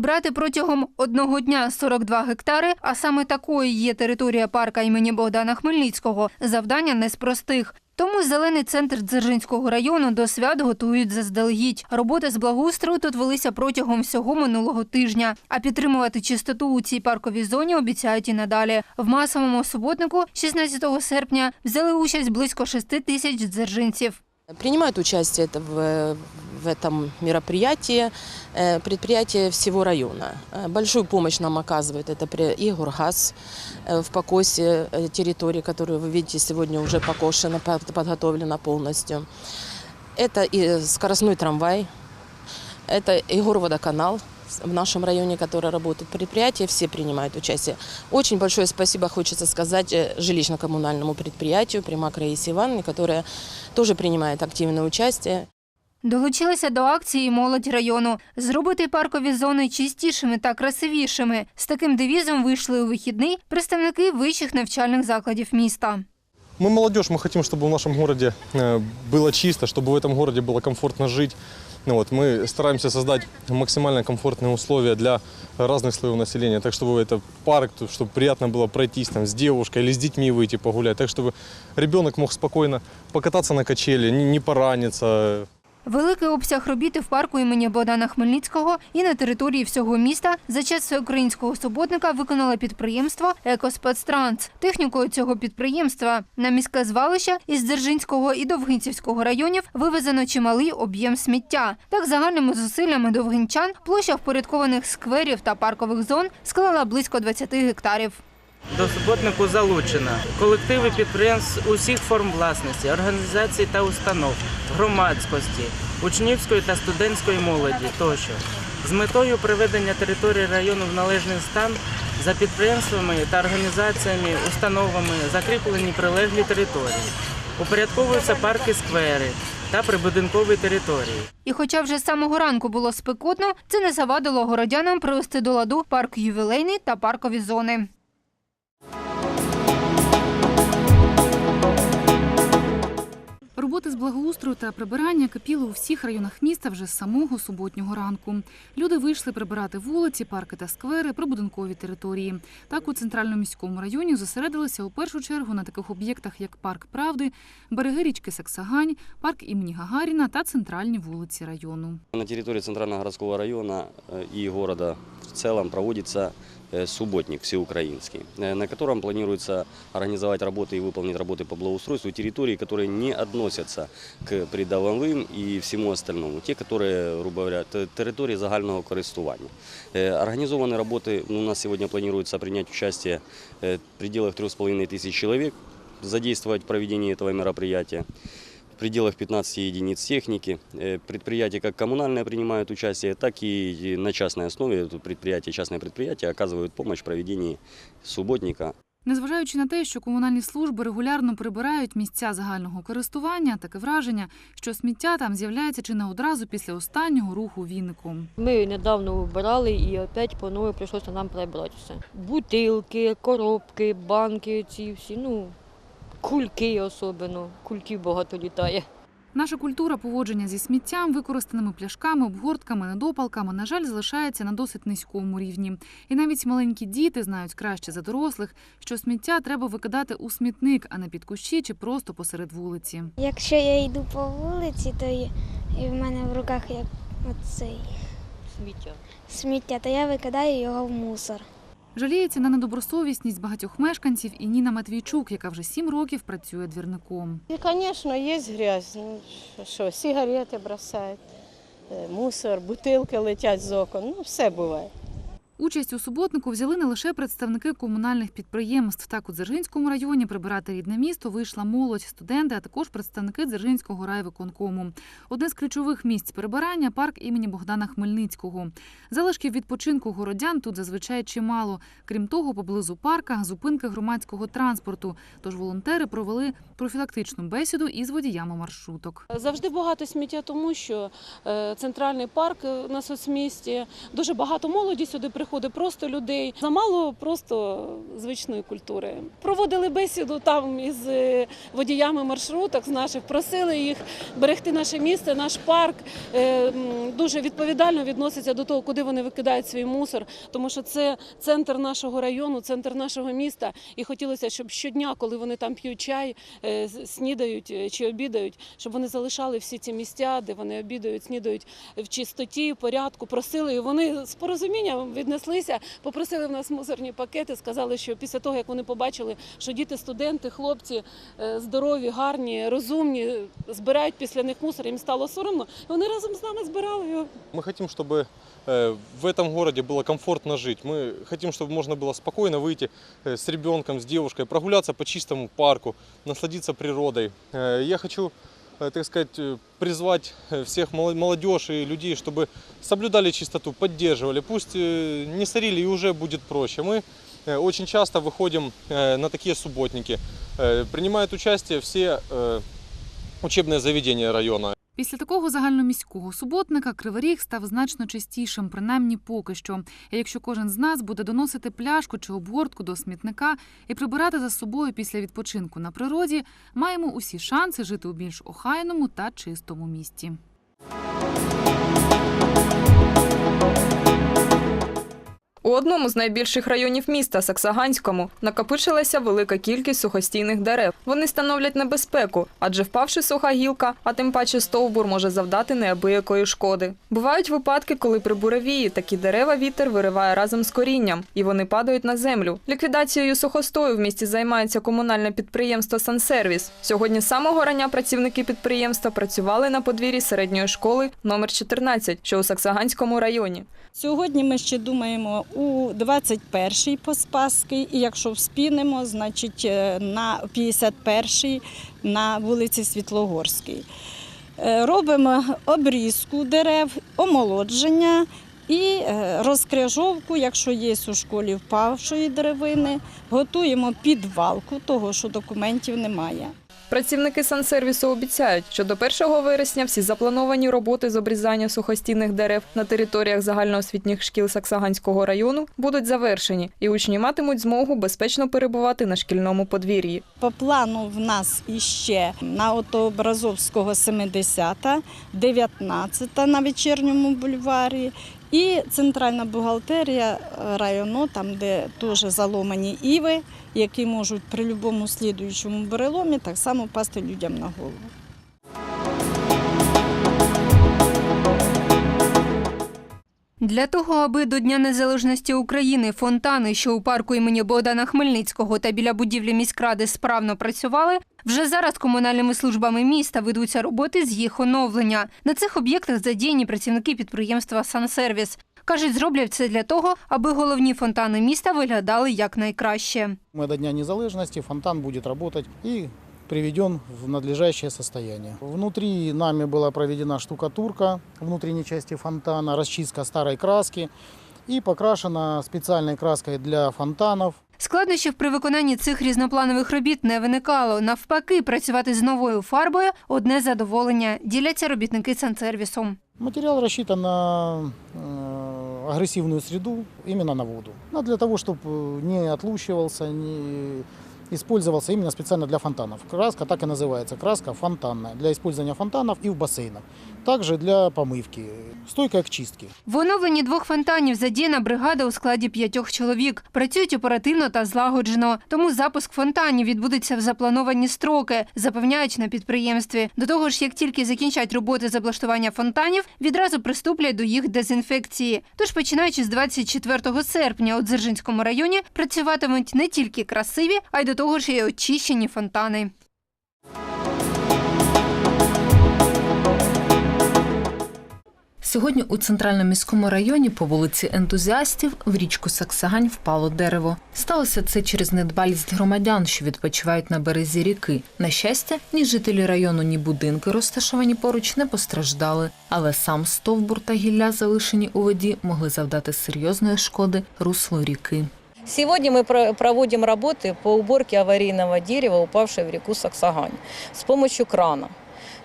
Прибрати протягом одного дня 42 гектари, а саме такою є територія парка імені Богдана Хмельницького. Завдання не з простих. Тому зелений центр Дзержинського району до свят готують заздалегідь. Роботи з благоустрою тут велися протягом всього минулого тижня. А підтримувати чистоту у цій парковій зоні обіцяють і надалі. В масовому суботнику, 16 серпня, взяли участь близько 6 тисяч дзержинців. Принимают участие это в, в этом мероприятии э, предприятия всего района. Э, Большую помощь нам оказывает это при- и Горгаз э, в покосе э, территории, которую вы видите сегодня уже покошена, под- подготовлена полностью. Это и скоростной трамвай, это и горводоканал в нашем районе, который работает. Предприятия все принимают участие. Очень большое спасибо хочется сказать э, жилищно-коммунальному предприятию Примак Раисе Ивановне, которая тоже принимает активное участие. Долучилися до акції молодь району зробити паркові зони чистішими та красивішими. З таким девізом вийшли у вихідний представники вищих навчальних закладів міста. Мы молодежь, мы хотим, чтобы в нашем городе э, было чисто, чтобы в этом городе было комфортно жить. Ну вот, мы стараемся создать максимально комфортные условия для разных слоев населения, так чтобы это парк, тут, чтобы приятно было пройтись там, с девушкой или с детьми выйти погулять, так чтобы ребенок мог спокойно покататься на качели, не, не пораниться, Великий обсяг робіти в парку імені Богдана Хмельницького і на території всього міста за час всеукраїнського суботника виконало підприємство «Екоспецтранс». Технікою цього підприємства на міське звалище із Дзержинського і Довгинцівського районів вивезено чималий об'єм сміття. Так, загальними зусиллями довгинчан площа впорядкованих скверів та паркових зон склала близько 20 гектарів. До суботнику залучено колективи підприємств усіх форм власності, організацій та установ, громадськості, учнівської та студентської молоді тощо. З метою приведення території району в належний стан за підприємствами та організаціями, установами закріплені прилеглі території. Упорядковуються парки, сквери та прибудинкові території. І хоча вже з самого ранку було спекотно, це не завадило городянам привести до ладу парк ювілейний та паркові зони. Роботи з благоустрою та прибирання кипіли у всіх районах міста вже з самого суботнього ранку. Люди вийшли прибирати вулиці, парки та сквери, прибудинкові території. Так у центральному міському районі зосередилися у першу чергу на таких об'єктах, як парк Правди, береги річки Саксагань, парк імені Гагаріна та центральні вулиці району. На территории Центрального городского района э, и города в целом проводится э, субботник всеукраинский, э, на котором планируется организовать работы и выполнить работы по благоустройству территорий, которые не относятся к придомовым и всему остальному. Те, которые, грубо говоря, т- территории загального користування. Э, Организованы работы, ну, у нас сегодня планируется принять участие э, в пределах 3,5 тысяч человек, задействовать в проведении этого мероприятия в пределах 15 единиц техники. Э, Предприятия как коммунальные принимают участие, так и на частной основе тут предприятия, частные предприятия оказывают помощь в проведении субботника. Незважаючи на те, що комунальні служби регулярно прибирають місця загального користування, таке враження, що сміття там з'являється чи не одразу після останнього руху віником. Ми недавно вбирали і опять по новій прийшлося нам прибрати все. Бутилки, коробки, банки, ці всі, ну, кульки особливо. Кульків багато літає. Наша культура поводження зі сміттям, використаними пляшками, обгортками, недопалками, на жаль, залишається на досить низькому рівні. І навіть маленькі діти знають краще за дорослих, що сміття треба викидати у смітник, а не під кущі чи просто посеред вулиці. Якщо я йду по вулиці, то і, і в мене в руках як оцей Сміття. сміття, то я викидаю його в мусор. Жаліється на недобросовісність багатьох мешканців і Ніна Матвійчук, яка вже сім років працює двірником. Звісно, є грязь. Ну, що, сигарети бросають, е, мусор, бутилки летять з окон. Ну, все буває. Участь у суботнику взяли не лише представники комунальних підприємств. Так у Дзержинському районі прибирати рідне місто вийшла молодь, студенти, а також представники Дзержинського райвиконкому. Одне з ключових місць прибирання парк імені Богдана Хмельницького. Залишків відпочинку городян тут зазвичай чимало. Крім того, поблизу парка зупинки громадського транспорту. Тож волонтери провели профілактичну бесіду із водіями маршруток. Завжди багато сміття, тому що е, центральний парк е, на соцмісті, дуже багато молоді сюди приходить. Заходить просто людей. Замало просто звичної культури. Проводили бесіду там із е, водіями маршруток з наших, просили їх берегти наше місце, наш парк. Е, Дуже відповідально відносяться до того, куди вони викидають свій мусор, тому що це центр нашого району, центр нашого міста. І хотілося, щоб щодня, коли вони там п'ють чай, е, снідають чи обідають, щоб вони залишали всі ці місця, де вони обідають, снідають в чистоті, порядку. Просили, і вони з порозумінням віднеслися, попросили в нас мусорні пакети, сказали, що після того, як вони побачили, що діти, студенти, хлопці е, здорові, гарні, розумні, збирають після них мусор, їм стало соромно. і Вони разом з нами збирали його. Мы хотим, чтобы э, в этом городе было комфортно жить. Мы хотим, чтобы можно было спокойно выйти э, с ребенком, с девушкой, прогуляться по чистому парку, насладиться природой. Э, Я хочу, э, так сказать, э, призвать э, всех мол- молодежь и людей, чтобы соблюдали чистоту, поддерживали. Пусть э, не сорили и уже будет проще. Мы э, очень часто выходим э, на такие субботники. Э, Принимают участие все э, учебные заведения района. Після такого загальноміського суботника Криворіг став значно чистішим, принаймні поки що. Якщо кожен з нас буде доносити пляшку чи обгортку до смітника і прибирати за собою після відпочинку на природі, маємо усі шанси жити у більш охайному та чистому місті. У одному з найбільших районів міста Саксаганському накопичилася велика кількість сухостійних дерев. Вони становлять небезпеку, адже впавши суха гілка, а тим паче стовбур може завдати неабиякої шкоди. Бувають випадки, коли при буревії такі дерева вітер вириває разом з корінням, і вони падають на землю. Ліквідацією сухостою в місті займається комунальне підприємство Сансервіс. Сьогодні з самого рання працівники підприємства працювали на подвір'ї середньої школи номер 14, що у Саксаганському районі. Сьогодні ми ще думаємо у 21-й по і якщо вспінемо, значить е, на 51-й на вулиці Світлогорській. Е, Робимо обрізку дерев, омолодження і е, розкряжовку, якщо є у школі впавшої деревини, готуємо підвалку, того, що документів немає. Працівники сансервісу обіцяють, що до 1 вересня всі заплановані роботи з обрізання сухостійних дерев на територіях загальноосвітніх шкіл Саксаганського району будуть завершені, і учні матимуть змогу безпечно перебувати на шкільному подвір'ї. По плану в нас іще на Отообразовського 70-та, 19-та на вечірньому бульварі і центральна бухгалтерія е, району, там де теж заломані іви, які можуть при будь-якому слідуючому переломі так само пасти людям на голову. Для того, аби до Дня Незалежності України фонтани, що у парку імені Богдана Хмельницького та біля будівлі міськради справно працювали, вже зараз комунальними службами міста ведуться роботи з їх оновлення. На цих об'єктах задіяні працівники підприємства Сансервіс. Кажуть, зроблять це для того, аби головні фонтани міста виглядали якнайкраще. Мы до Дня незалежности, фонтан будет работать и приведен в надлежащее состояние. Внутри нами была проведена штукатурка внутренней части фонтана, расчистка старой краски и покрашена специальной краской для фонтанов. Складнощів при виконанні цих різнопланових робіт не виникало. Навпаки, працювати з новою фарбою одне задоволення. Діляться робітники Сансервісом. Материал рассчитан на э, агрессивную среду, именно на воду. Но для того, чтобы не отлучивался, не использовался именно специально для фонтанов. Краска так и называется, краска фонтанная, для использования фонтанов и в бассейнах. Также для помывки, стойкая к чистке. В оновленні двох фонтанів задіяна бригада у складі п'ятьох чоловік. Працюють оперативно та злагоджено. Тому запуск фонтанів відбудеться в заплановані строки, запевняють на підприємстві. До того ж, як тільки закінчать роботи з облаштування фонтанів, відразу приступлять до їх дезінфекції. Тож, починаючи з 24 серпня у Дзержинському районі, працюватимуть не тільки красиві, а й до того ж і очищені фонтани. Сьогодні у центральному міському районі по вулиці ентузіастів в річку Саксагань впало дерево. Сталося це через недбалість громадян, що відпочивають на березі ріки. На щастя, ні жителі району, ні будинки, розташовані поруч, не постраждали, але сам стовбур та гілля, залишені у воді, могли завдати серйозної шкоди руслу ріки. Сегодня мы про- проводим работы по уборке аварийного дерева, упавшего в реку Саксагань, с помощью крана.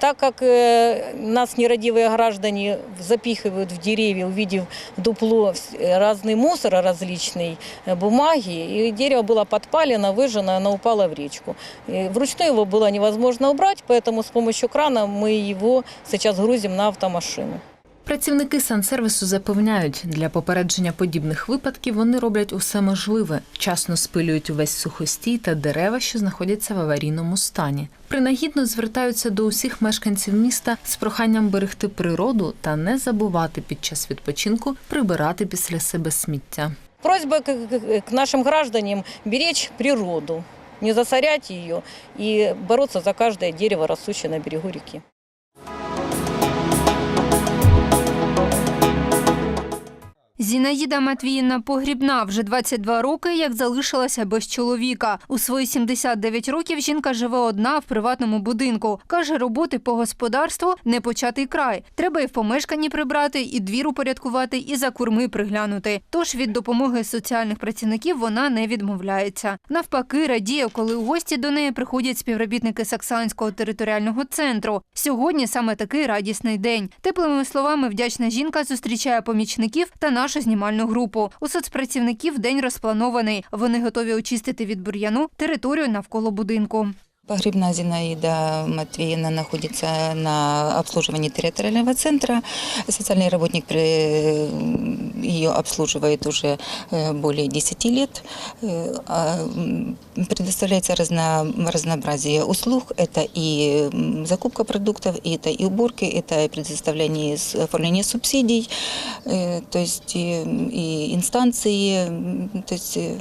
Так как э, нас нерадивые граждане запихивают в деревья, увидев в дупло вс- разный мусор различный, э, бумаги, и дерево было подпалено, выжжено, оно упало в речку. И вручную его было невозможно убрать, поэтому с помощью крана мы его сейчас грузим на автомашину. Працівники сансервісу запевняють, для попередження подібних випадків вони роблять усе можливе, вчасно спилюють увесь сухостій та дерева, що знаходяться в аварійному стані. Принагідно звертаються до усіх мешканців міста з проханням берегти природу та не забувати під час відпочинку прибирати після себе сміття. Просьба к, нашим гражданам беречь природу, не засорять ее и бороться за каждое дерево, растущее на берегу реки. Зінаїда Матвіївна Погрібна вже 22 роки, як залишилася без чоловіка. У свої 79 років жінка живе одна в приватному будинку. Каже, роботи по господарству не початий край. Треба і в помешканні прибрати, і двір упорядкувати, і за курми приглянути. Тож від допомоги соціальних працівників вона не відмовляється. Навпаки, радіє, коли у гості до неї приходять співробітники Саксанського територіального центру. Сьогодні саме такий радісний день. Теплими словами вдячна жінка зустрічає помічників та нашу знімальну групу. У соцпрацівників день розпланований. Вони готові очистити від бур'яну територію навколо будинку. Погребна Зинаида Матвеевна находится на обслуживании территориального центра. Социальный работник при- ее обслуживает уже э, более 10 лет. Э, а, м, Предоставляется разно- разнообразие услуг. Это и м, закупка продуктов, и это и уборки, это и предоставление, с- оформление субсидий, э, то есть и, и инстанции, м, то есть э,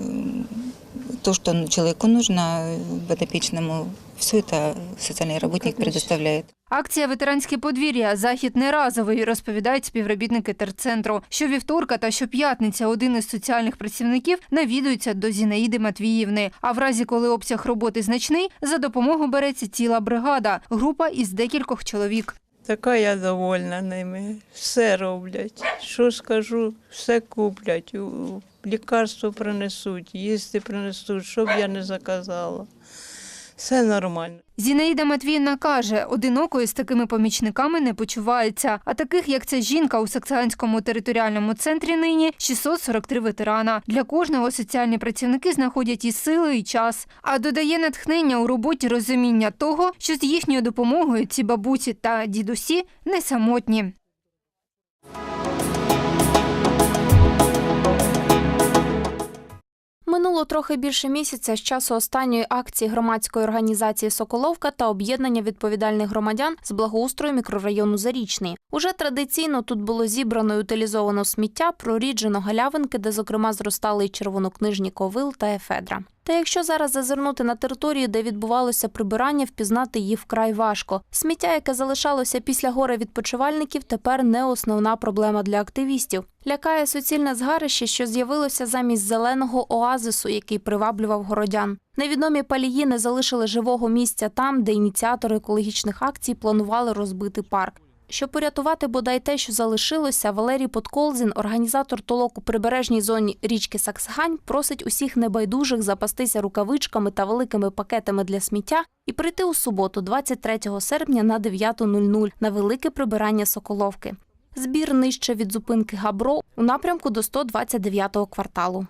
то, что человеку нужно, э, подопечному, все это социальный работник предоставляет. Акція Ветеранське подвір'я захід не разовий, розповідають співробітники терцентру. Щовівторка та щоп'ятниця один із соціальних працівників навідується до Зінаїди Матвіївни. А в разі, коли обсяг роботи значний, за допомогу береться ціла бригада, група із декількох чоловік. Така я довольна ними. Все роблять. Що скажу, все куплять. Лікарство принесуть, їсти принесуть, що б я не заказала. Все нормально. Зінаїда Матвіївна каже, одинокою з такими помічниками не почувається. А таких, як ця жінка у Саксанському територіальному центрі нині 643 ветерана. Для кожного соціальні працівники знаходять і сили, і час. А додає натхнення у роботі розуміння того, що з їхньою допомогою ці бабусі та дідусі не самотні. Минуло трохи більше місяця з часу останньої акції громадської організації Соколовка та об'єднання відповідальних громадян з благоустрою мікрорайону Зарічний. Уже традиційно тут було зібрано і утилізовано сміття, проріджено галявинки, де, зокрема, зростали й червонокнижні ковил та ефедра. Та якщо зараз зазирнути на територію, де відбувалося прибирання, впізнати її вкрай важко. Сміття, яке залишалося після гори відпочивальників, тепер не основна проблема для активістів. Лякає суцільне згарище, що з'явилося замість зеленого оазису, який приваблював городян. Невідомі палії не залишили живого місця там, де ініціатори екологічних акцій планували розбити парк. Щоб порятувати бодай те, що залишилося, Валерій Подколзін, організатор толок у прибережній зоні річки Саксгань, просить усіх небайдужих запастися рукавичками та великими пакетами для сміття і прийти у суботу, 23 серпня на 9.00 на велике прибирання Соколовки. Збір нижче від зупинки Габро у напрямку до 129-го кварталу.